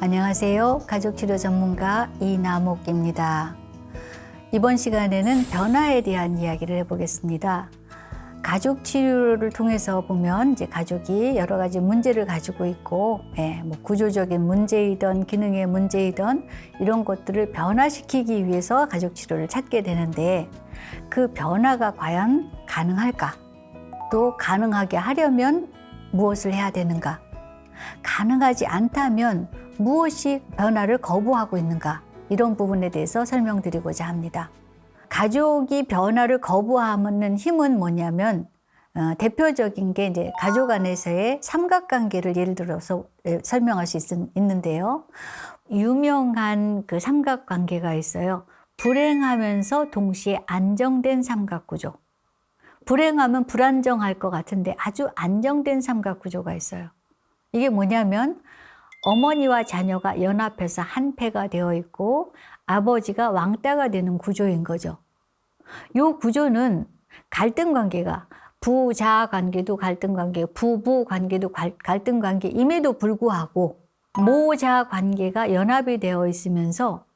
안녕하세요. 가족치료 전문가 이나목입니다. 이번 시간에는 변화에 대한 이야기를 해보겠습니다. 가족 치료를 통해서 보면 이제 가족이 여러 가지 문제를 가지고 있고, 예, 뭐 구조적인 문제이든 기능의 문제이든 이런 것들을 변화시키기 위해서 가족 치료를 찾게 되는데 그 변화가 과연 가능할까? 또 가능하게 하려면 무엇을 해야 되는가? 가능하지 않다면 무엇이 변화를 거부하고 있는가? 이런 부분에 대해서 설명드리고자 합니다. 가족이 변화를 거부하는 힘은 뭐냐면 어, 대표적인 게 이제 가족 안에서의 삼각관계를 예를 들어서 예, 설명할 수 있, 있는데요. 유명한 그 삼각관계가 있어요. 불행하면서 동시에 안정된 삼각구조. 불행하면 불안정할 것 같은데 아주 안정된 삼각구조가 있어요. 이게 뭐냐면 어머니와 자녀가 연합해서 한 패가 되어 있고 아버지가 왕따가 되는 구조인 거죠. 요 구조는 갈등 관계가 부자 관계도 갈등 관계, 부부 관계도 갈등 관계임에도 불구하고 모자 관계가 연합이 되어 있으면서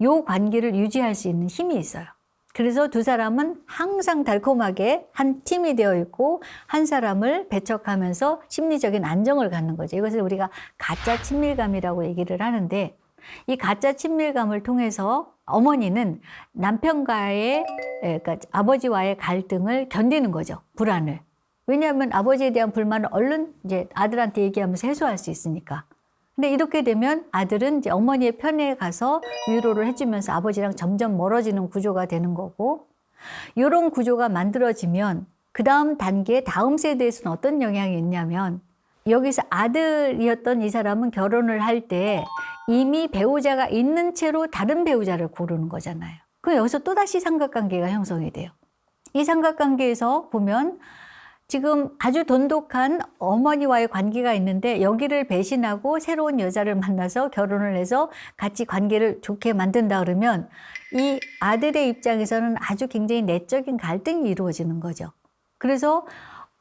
요 관계를 유지할 수 있는 힘이 있어요. 그래서 두 사람은 항상 달콤하게 한 팀이 되어 있고 한 사람을 배척하면서 심리적인 안정을 갖는 거죠. 이것을 우리가 가짜 친밀감이라고 얘기를 하는데 이 가짜 친밀감을 통해서 어머니는 남편과의 그러니까 아버지와의 갈등을 견디는 거죠. 불안을. 왜냐하면 아버지에 대한 불만을 얼른 이제 아들한테 얘기하면서 해소할 수 있으니까. 근데 이렇게 되면 아들은 이제 어머니의 편에 가서 위로를 해주면서 아버지랑 점점 멀어지는 구조가 되는 거고, 이런 구조가 만들어지면 그 다음 단계, 다음 세대에서는 어떤 영향이 있냐면, 여기서 아들이었던 이 사람은 결혼을 할 때 이미 배우자가 있는 채로 다른 배우자를 고르는 거잖아요. 그럼 여기서 또다시 삼각관계가 형성이 돼요. 이 삼각관계에서 보면 지금 아주 돈독한 어머니와의 관계가 있는데 여기를 배신하고 새로운 여자를 만나서 결혼을 해서 같이 관계를 좋게 만든다 그러면 이 아들의 입장에서는 아주 굉장히 내적인 갈등이 이루어지는 거죠. 그래서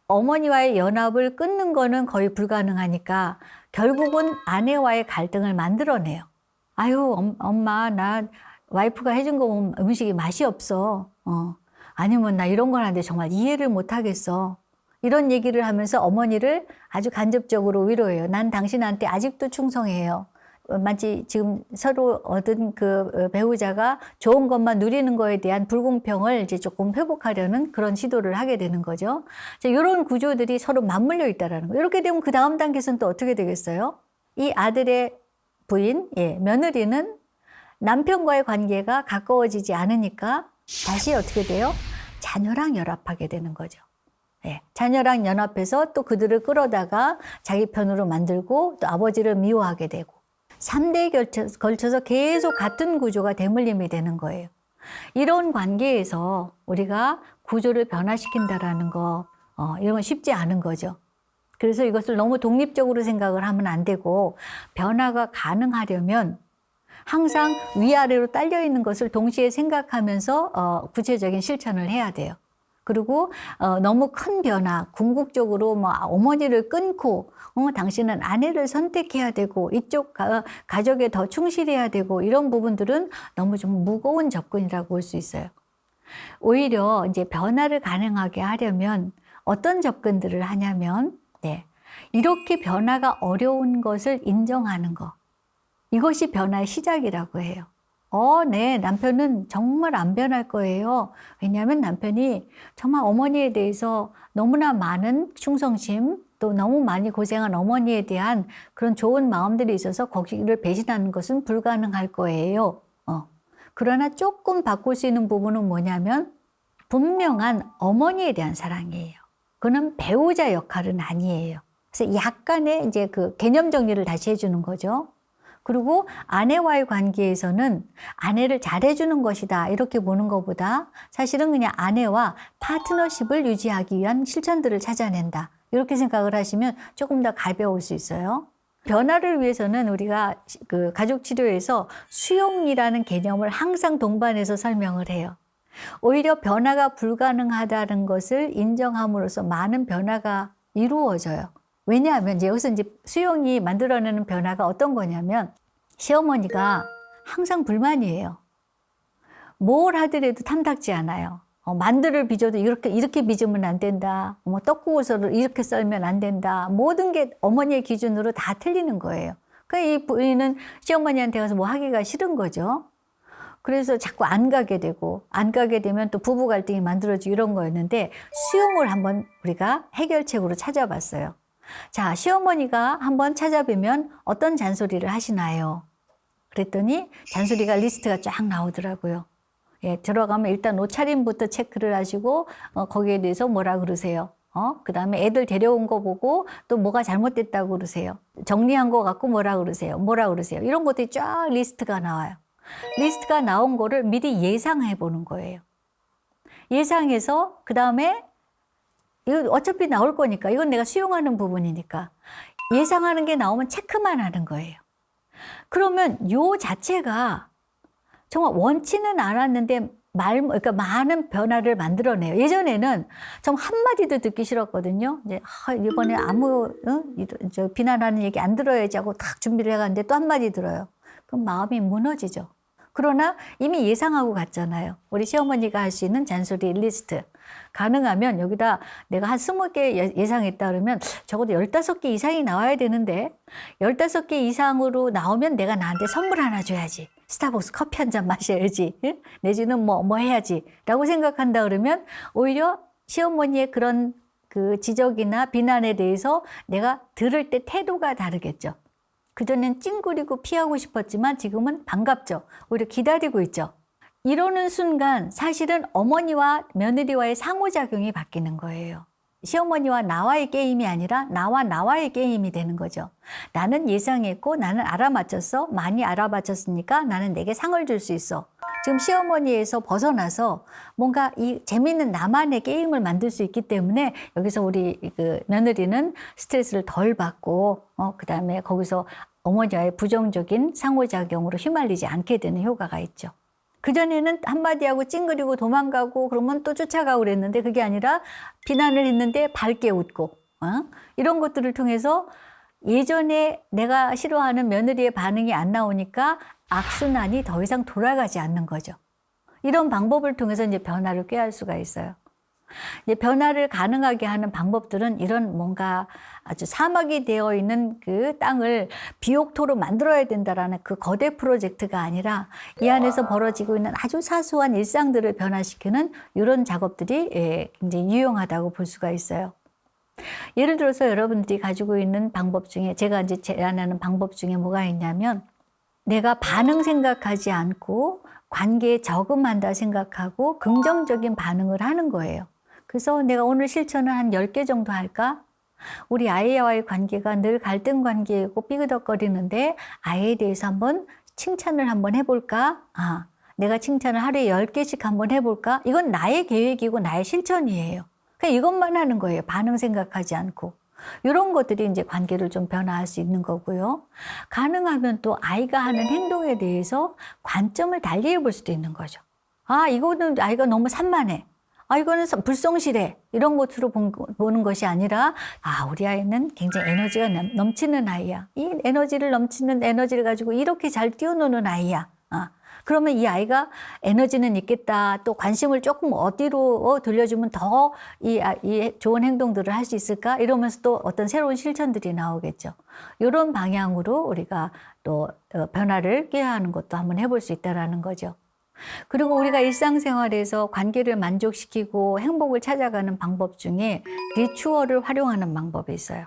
어머니와의 연합을 끊는 거는 거의 불가능하니까 결국은 아내와의 갈등을 만들어내요. 아유, 엄마, 나 와이프가 해준 거 음식이 맛이 없어. 어. 아니면 나 이런 걸 하는데 정말 이해를 못 하겠어. 이런 얘기를 하면서 어머니를 아주 간접적으로 위로해요. 난 당신한테 아직도 충성해요. 마치 지금 서로 얻은 그 배우자가 좋은 것만 누리는 거에 대한 불공평을 이제 조금 회복하려는 그런 시도를 하게 되는 거죠. 자, 이런 구조들이 서로 맞물려 있다라는 거. 이렇게 되면 그 다음 단계에서는 또 어떻게 되겠어요? 이 아들의 부인, 예, 며느리는 남편과의 관계가 가까워지지 않으니까 다시 어떻게 돼요? 자녀랑 연합하게 되는 거죠. 예, 자녀랑 연합해서 또 그들을 끌어다가 자기 편으로 만들고 또 아버지를 미워하게 되고 3대에 걸쳐서, 걸쳐서 계속 같은 구조가 대물림이 되는 거예요. 이런 관계에서 우리가 구조를 변화시킨다라는 거, 어, 이런 건 쉽지 않은 거죠. 그래서 이것을 너무 독립적으로 생각을 하면 안 되고 변화가 가능하려면 항상 위아래로 딸려 있는 것을 동시에 생각하면서 어, 구체적인 실천을 해야 돼요. 그리고 어, 너무 큰 변화, 궁극적으로 뭐 어머니를 끊고 어, 당신은 아내를 선택해야 되고 이쪽 가, 가족에 더 충실해야 되고 이런 부분들은 너무 좀 무거운 접근이라고 볼 수 있어요. 오히려 이제 변화를 가능하게 하려면 어떤 접근들을 하냐면 네. 이렇게 변화가 어려운 것을 인정하는 것. 이것이 변화의 시작이라고 해요. 어, 네, 남편은 정말 안 변할 거예요. 왜냐하면 남편이 정말 어머니에 대해서 너무나 많은 충성심, 또 너무 많이 고생한 어머니에 대한 그런 좋은 마음들이 있어서 거기를 배신하는 것은 불가능할 거예요. 어. 그러나 조금 바꿀 수 있는 부분은 뭐냐면 분명한 어머니에 대한 사랑이에요. 그는 배우자 역할은 아니에요. 그래서 약간의 이제 그 개념 정리를 다시 해주는 거죠. 그리고 아내와의 관계에서는 아내를 잘해주는 것이다. 이렇게 보는 것보다 사실은 그냥 아내와 파트너십을 유지하기 위한 실천들을 찾아낸다. 이렇게 생각을 하시면 조금 더 가벼울 수 있어요. 변화를 위해서는 우리가 그 가족 치료에서 수용이라는 개념을 항상 동반해서 설명을 해요. 오히려 변화가 불가능하다는 것을 인정함으로써 많은 변화가 이루어져요. 왜냐하면 이제 여기서 이제 수용이 만들어내는 변화가 어떤 거냐면 시어머니가 항상 불만이에요. 뭘 하더라도 탐탁지 않아요. 어, 만두를 빚어도 이렇게 이렇게 빚으면 안 된다. 뭐 떡국을 이렇게 썰면 안 된다. 모든 게 어머니의 기준으로 다 틀리는 거예요. 그러니까 이 부인은 시어머니한테 가서 뭐 하기가 싫은 거죠. 그래서 자꾸 안 가게 되고 안 가게 되면 또 부부 갈등이 만들어지고 이런 거였는데 수용을 한번 우리가 해결책으로 찾아봤어요. 자, 시어머니가 한번 찾아뵈면 어떤 잔소리를 하시나요? 그랬더니 잔소리가 리스트가 쫙 나오더라고요. 예, 들어가면 일단 옷차림부터 체크를 하시고 어, 거기에 대해서 뭐라 그러세요. 어? 그 다음에 애들 데려온 거 보고 또 뭐가 잘못됐다고 그러세요. 정리한 거 갖고 뭐라 그러세요. 뭐라 그러세요. 이런 것들이 쫙 리스트가 나와요. 리스트가 나온 거를 미리 예상해 보는 거예요. 예상해서 그 다음에 이거 어차피 나올 거니까 이건 내가 수용하는 부분이니까 예상하는 게 나오면 체크만 하는 거예요. 그러면 요 자체가 정말 원치는 않았는데 말, 그러니까 많은 변화를 만들어내요. 예전에는 정 한마디도 듣기 싫었거든요. 이제, 아, 이번에 아무, 어? 이런- 저 비난하는 얘기 안 들어야지 하고 딱 준비를 해갔는데 또 한마디 들어요. 그럼 마음이 무너지죠. 그러나 이미 예상하고 갔잖아요. 우리 시어머니가 할 수 있는 잔소리 리스트. 가능하면 여기다 내가 한 스무 개 예- 예상했다 그러면 적어도 열다섯 개 이상이 나와야 되는데 열다섯 개 이상으로 나오면 내가 나한테 선물 하나 줘야지. 스타벅스 커피 한 잔 마셔야지. 예? 내지는 뭐, 뭐 해야지. 라고 생각한다 그러면 오히려 시어머니의 그런 그 지적이나 비난에 대해서 내가 들을 때 태도가 다르겠죠. 그전엔 찡그리고 피하고 싶었지만 지금은 반갑죠. 오히려 기다리고 있죠. 이러는 순간 사실은 어머니와 며느리와의 상호작용이 바뀌는 거예요. 시어머니와 나와의 게임이 아니라 나와 나와의 게임이 되는 거죠. 나는 예상했고 나는 알아맞혔어. 많이 알아맞혔으니까 나는 내게 상을 줄 수 있어. 지금 시어머니에서 벗어나서 뭔가 이 재밌는 나만의 게임을 만들 수 있기 때문에 여기서 우리 그 며느리는 스트레스를 덜 받고 어 그다음에 거기서 어머니와의 부정적인 상호작용으로 휘말리지 않게 되는 효과가 있죠. 그전에는 한마디 하고 찡그리고 도망가고 그러면 또 쫓아가고 그랬는데 그게 아니라 비난을 했는데 밝게 웃고 어? 이런 것들을 통해서 예전에 내가 싫어하는 며느리의 반응이 안 나오니까 악순환이 더 이상 돌아가지 않는 거죠. 이런 방법을 통해서 이제 변화를 꾀할 수가 있어요. 이제 변화를 가능하게 하는 방법들은 이런 뭔가 아주 사막이 되어 있는 그 땅을 비옥토로 만들어야 된다라는 그 거대 프로젝트가 아니라 이 안에서 벌어지고 있는 아주 사소한 일상들을 변화시키는 이런 작업들이 예, 굉장히 유용하다고 볼 수가 있어요. 예를 들어서 여러분들이 가지고 있는 방법 중에 제가 이제 제안하는 방법 중에 뭐가 있냐면 내가 반응 생각하지 않고 관계에 적응한다 생각하고 긍정적인 반응을 하는 거예요. 그래서 내가 오늘 실천을 한 10개 정도 할까? 우리 아이와의 관계가 늘 갈등 관계이고 삐그덕거리는데 아이에 대해서 한번 칭찬을 한번 해볼까? 아, 내가 칭찬을 하루에 10개씩 한번 해볼까? 이건 나의 계획이고 나의 실천이에요. 그냥 이것만 하는 거예요. 반응 생각하지 않고. 이런 것들이 이제 관계를 좀 변화할 수 있는 거고요. 가능하면 또 아이가 하는 행동에 대해서 관점을 달리 해볼 수도 있는 거죠. 아, 이거는 아이가 너무 산만해. 아, 이거는 불성실해. 이런 것으로 본- 보는 것이 아니라, 아, 우리 아이는 굉장히 에너지가 넘- 넘치는 아이야. 이 에너지를 넘치는 에너지를 가지고 이렇게 잘 뛰어노는 아이야. 아, 그러면 이 아이가 에너지는 있겠다. 또 관심을 조금 어디로 어, 돌려주면 더 이 이 좋은 행동들을 할 수 있을까? 이러면서 또 어떤 새로운 실천들이 나오겠죠. 이런 방향으로 우리가 또 어, 변화를 꾀하는 것도 한번 해볼 수 있다라는 거죠. 그리고 우리가 일상생활에서 관계를 만족시키고 행복을 찾아가는 방법 중에 리추얼을 활용하는 방법이 있어요.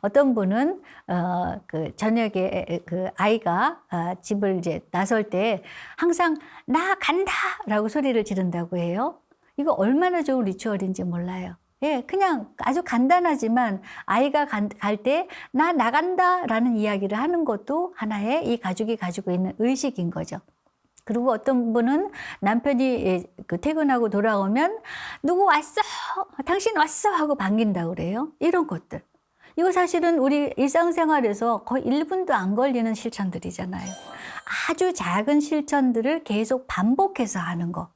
어떤 분은 어, 그 저녁에 그 아이가 아, 집을 이제 나설 때 항상 나 간다라고 소리를 지른다고 해요. 이거 얼마나 좋은 리추얼인지 몰라요. 예, 그냥 아주 간단하지만 아이가 갈 때 나 나간다라는 이야기를 하는 것도 하나의 이 가족이 가지고 있는 의식인 거죠. 그리고 어떤 분은 남편이 예, 그 퇴근하고 돌아오면 누구 왔어? 당신 왔어? 하고 반긴다고 그래요. 이런 것들. 이거 사실은 우리 일상생활에서 거의 1분도 안 걸리는 실천들이잖아요. 아주 작은 실천들을 계속 반복해서 하는 거.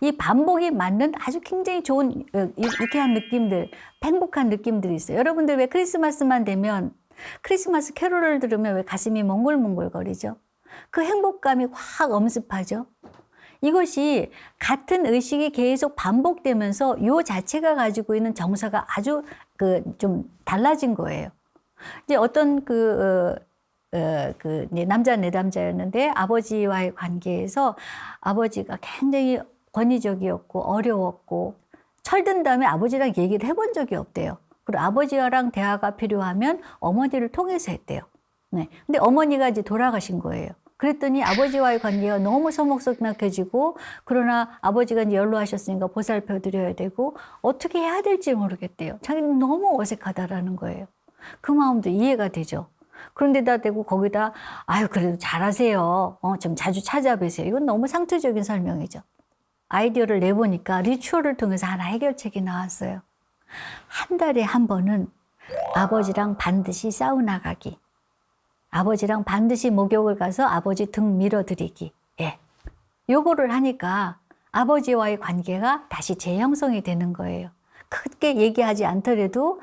이 반복이 맞는 아주 굉장히 좋은 어, 유- 유쾌한 느낌들, 행복한 느낌들이 있어요. 여러분들 왜 크리스마스만 되면 크리스마스 캐롤을 들으면 왜 가슴이 몽글몽글거리죠? 그 행복감이 확 엄습하죠. 이것이 같은 의식이 계속 반복되면서 요 자체가 가지고 있는 정서가 아주 그 좀 달라진 거예요. 이제 어떤 그, 어, 어, 그 남자 내담자였는데 아버지와의 관계에서 아버지가 굉장히 권위적이었고 어려웠고 철든 다음에 아버지랑 얘기를 해본 적이 없대요. 그리고 아버지랑 대화가 필요하면 어머니를 통해서 했대요. 네. 근데 어머니가 이제 돌아가신 거예요. 그랬더니 아버지와의 관계가 너무 서먹서먹해지고 그러나 아버지가 이제 연로하셨으니까 보살펴 드려야 되고 어떻게 해야 될지 모르겠대요. 자기는 너무 어색하다라는 거예요. 그 마음도 이해가 되죠. 그런데다 대고 거기다 아유 그래도 잘하세요. 어, 좀 자주 찾아뵈세요. 이건 너무 상투적인 설명이죠. 아이디어를 내보니까 리추얼을 통해서 하나 해결책이 나왔어요. 한 달에 한 번은 아버지랑 반드시 사우나 가기. 아버지랑 반드시 목욕을 가서 아버지 등 밀어드리기. 예. 요거를 하니까 아버지와의 관계가 다시 재형성이 되는 거예요. 크게 얘기하지 않더라도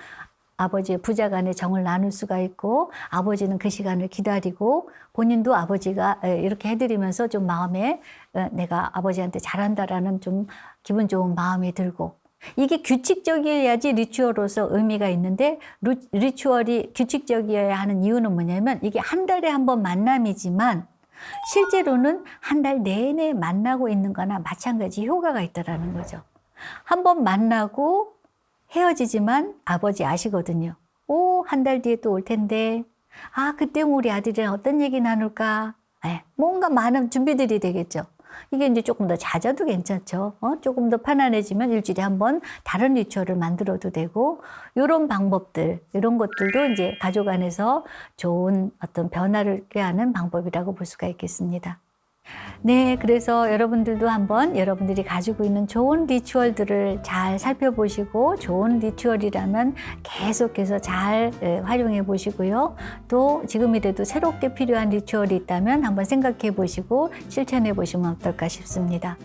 아버지의 부자 간의 정을 나눌 수가 있고 아버지는 그 시간을 기다리고 본인도 아버지가 에, 이렇게 해드리면서 좀 마음에 에, 내가 아버지한테 잘한다라는 좀 기분 좋은 마음이 들고 이게 규칙적이어야지 리추얼로서 의미가 있는데 루- 리추얼이 규칙적이어야 하는 이유는 뭐냐면 이게 한 달에 한 번 만남이지만 실제로는 한 달 내내 만나고 있는 거나 마찬가지 효과가 있다라는 거죠. 한 번 만나고 헤어지지만 아버지 아시거든요. 오, 한 달 뒤에 또 올 텐데. 아, 그때 우리 아들이랑 어떤 얘기 나눌까? 예, 뭔가 많은 준비들이 되겠죠. 이게 이제 조금 더 잦아도 괜찮죠. 어? 조금 더 편안해지면 일주일에 한 번 다른 리추얼을 만들어도 되고, 이런 방법들, 이런 것들도 이제 가족 안에서 좋은 어떤 변화를 꾀하는 방법이라고 볼 수가 있겠습니다. 네, 그래서 여러분들도 한번 여러분들이 가지고 있는 좋은 리추얼들을 잘 살펴보시고 좋은 리추얼이라면 계속해서 잘 예, 활용해 보시고요. 또 지금이라도 새롭게 필요한 리추얼이 있다면 한번 생각해 보시고 실천해 보시면 어떨까 싶습니다.